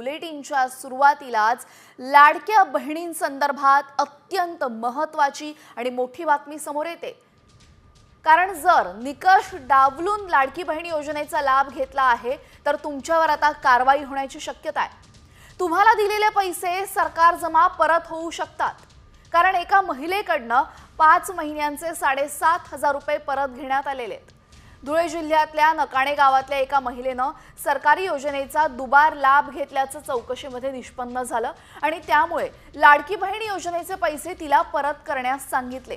बुलेटिनच्या सुरुवातीलाच लाडक्या बहिणींसंदर्भात अत्यंत महत्वाची आणि मोठी बातमी समोर येते. कारण जर निकष डावलून लाडकी बहीण योजनेचा लाभ घेतला आहे तर तुमच्यावर आता कारवाई होण्याची शक्यता आहे. तुम्हाला दिलेले पैसे सरकार जमा परत होऊ शकतात. कारण एका महिलेकडनं पाच महिन्यांचे साडेसात हजार रुपये परत घेण्यात आलेले आहेत. धुळे जिल्ह्यातल्या नकाणे गावातल्या एका महिलेनं सरकारी योजनेचा दुबार लाभ घेतल्याचं चौकशीमध्ये निष्पन्न झालं आणि त्यामुळे लाडकी बहीण योजनेचे पैसे तिला परत करण्यास सांगितले.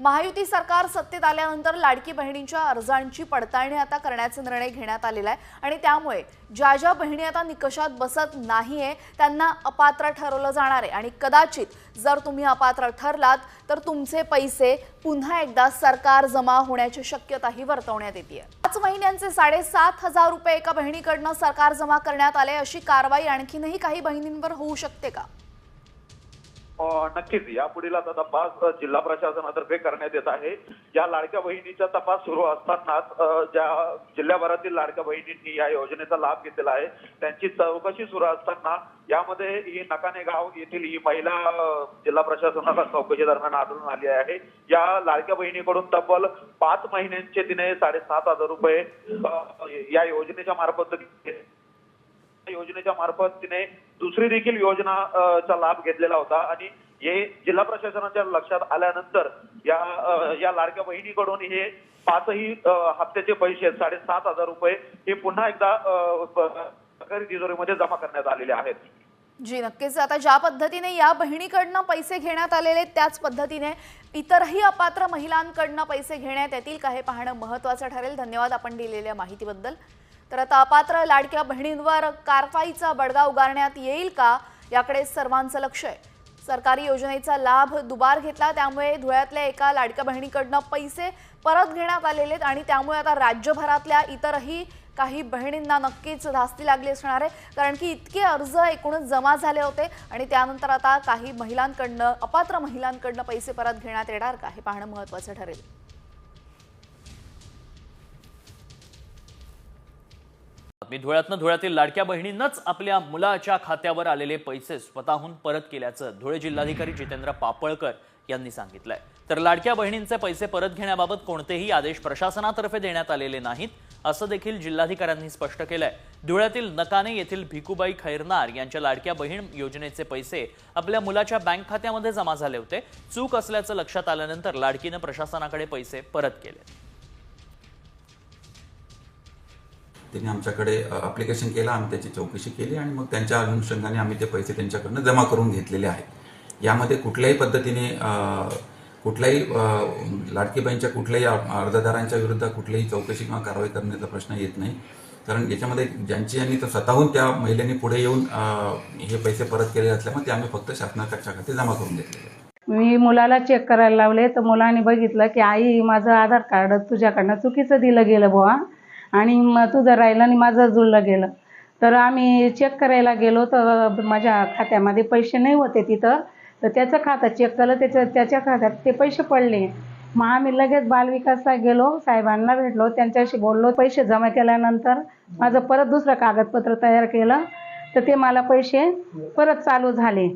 महायुती सरकार सत्तेत आल्यानंतर लाडकी बहिणींच्या अर्जांची पडताळणी आता करण्याचा निर्णय घेण्यात आलेला आहे. आणि त्यामुळे ज्या ज्या बहिणी आता निकषात बसत नाहीये त्यांना अपात्र ठरवलं जाणार आहे. आणि कदाचित जर तुम्ही अपात्र ठरलात तर तुमचे पैसे पुन्हा एकदा सरकार जमा होण्याची शक्यताही वर्तवण्यात येते पाच महिन्यांचे साडेसात हजार रुपये एका बहिणीकडनं सरकार जमा करण्यात आले अशी कारवाई आणखीनही काही बहिणींवर होऊ शकते का? नक्कीच. यापुढील आता तपास जिल्हा प्रशासनातर्फे करण्यात येत आहे. या लाडक्या बहिणीचा तपास सुरू असतानाच ज्या जिल्ह्याभरातील लाडक्या बहिणींनी या योजनेचा लाभ घेतलेला आहे त्यांची चौकशी सुरू असताना यामध्ये ही नकाने गाव येथील ही महिला जिल्हा प्रशासनाला चौकशी दरम्यान आढळून आली आहे. या लाडक्या बहिणीकडून तब्बल पाच महिन्यांचे तिने साडेसात हजार रुपये या योजनेच्या मार्फत योजनेच्या मार्फत तिने दुसरी देखील योजना चा लाभ घेतलेला होता. आणि हे जिल्हा प्रशासनाच्या लक्षात आल्यानंतर या या लाडक्या बहिणीकडून हे पाचही हप्त्याचे पैसे साडेसात हजार रुपये हे पुन्हा एकदा सरकारी तिजोरीमध्ये जमा करण्यात आलेले आहेत. जी नक्कीच. आता ज्या पद्धतीने या बहिणीकडनं पैसे घेण्यात आलेले त्याच पद्धतीने इतरही अपात्र महिलांकडनं पैसे घेण्यात येतील का हे पाहणं महत्वाचं ठरेल. धन्यवाद आपण दिलेल्या माहितीबद्दल. तर आता अपात्र लाडक्या बहिणींवर कारवाईचा बडगा उगारण्यात येईल का? याकडे सर्वांचं लक्ष आहे. सरकारी योजनेचा लाभ दुबार घेतला त्यामुळे धुळ्यातल्या एका लाडक्या बहिणीकडनं पैसे परत घेण्यात आलेले आहेत आणि त्यामुळे आता राज्यभरातल्या इतरही काही बहिणींना नक्कीच धास्ती लागली असणार आहे. कारण की इतके अर्ज एकूणच जमा झाले होते आणि त्यानंतर आता काही महिलांकडनं अपात्र महिलांकडनं पैसे परत घेण्यात येणार का? हे पाहणं महत्वाचं ठरेल. मी धुळ्यातनं धुळ्यातील लाडक्या बहिणींनाच आपल्या मुलाच्या खात्यावर आलेले पैसे स्वतःहून परत केल्याचं धुळे जिल्हाधिकारी जितेंद्र पापळकर यांनी सांगितलंय. तर लाडक्या बहिणींचे पैसे परत घेण्याबाबत कोणतेही आदेश प्रशासनातर्फे देण्यात आलेले नाहीत असं देखील जिल्हाधिकाऱ्यांनी स्पष्ट केलंय. धुळ्यातील नकाने येथील भिकुबाई खैरनार यांच्या लाडक्या बहीण योजनेचे पैसे आपल्या मुलाच्या बँक खात्यामध्ये जमा झाले होते. चूक असल्याचं लक्षात आल्यानंतर लाडकीनं प्रशासनाकडे पैसे परत केले. त्यांनी आमच्याकडे अप्लिकेशन केलं आम्ही त्याची चौकशी केली आणि मग त्यांच्या अनुषंगाने आम्ही ते पैसे त्यांच्याकडनं जमा करून घेतलेले आहेत. यामध्ये कुठल्याही पद्धतीने कुठल्याही लाडकीबाईंच्या कुठल्याही अर्जदारांच्या विरुद्ध कुठलीही चौकशी किंवा कारवाई करण्याचा प्रश्न येत नाही. कारण याच्यामध्ये ज्यांची यांनी तर स्वतःहून त्या महिलेने पुढे येऊन हे पैसे परत केले असल्यामुळे ते आम्ही फक्त शासनाच्या खाते जमा करून घेतलेले मी मुलाला चेक करायला लावले तर मुलाने बघितलं की आई माझं आधार कार्ड तुझ्याकडनं चुकीचं दिलं गेलं बुवा. आणि मग तुझं राहिलं आणि माझं जुळलं गेलं तर आम्ही चेक करायला गेलो तर माझ्या खात्यामध्ये पैसे नाही होते तिथं. तर त्याचं खातं चेक केलं त्याच्या त्याच्या खात्यात ते पैसे पडले. मग आम्ही लगेच बालविकासला गेलो साहेबांना भेटलो त्यांच्याशी बोललो पैसे जमा केल्यानंतर माझं परत दुसरं कागदपत्र तयार केलं तर ते मला पैसे परत चालू झाले.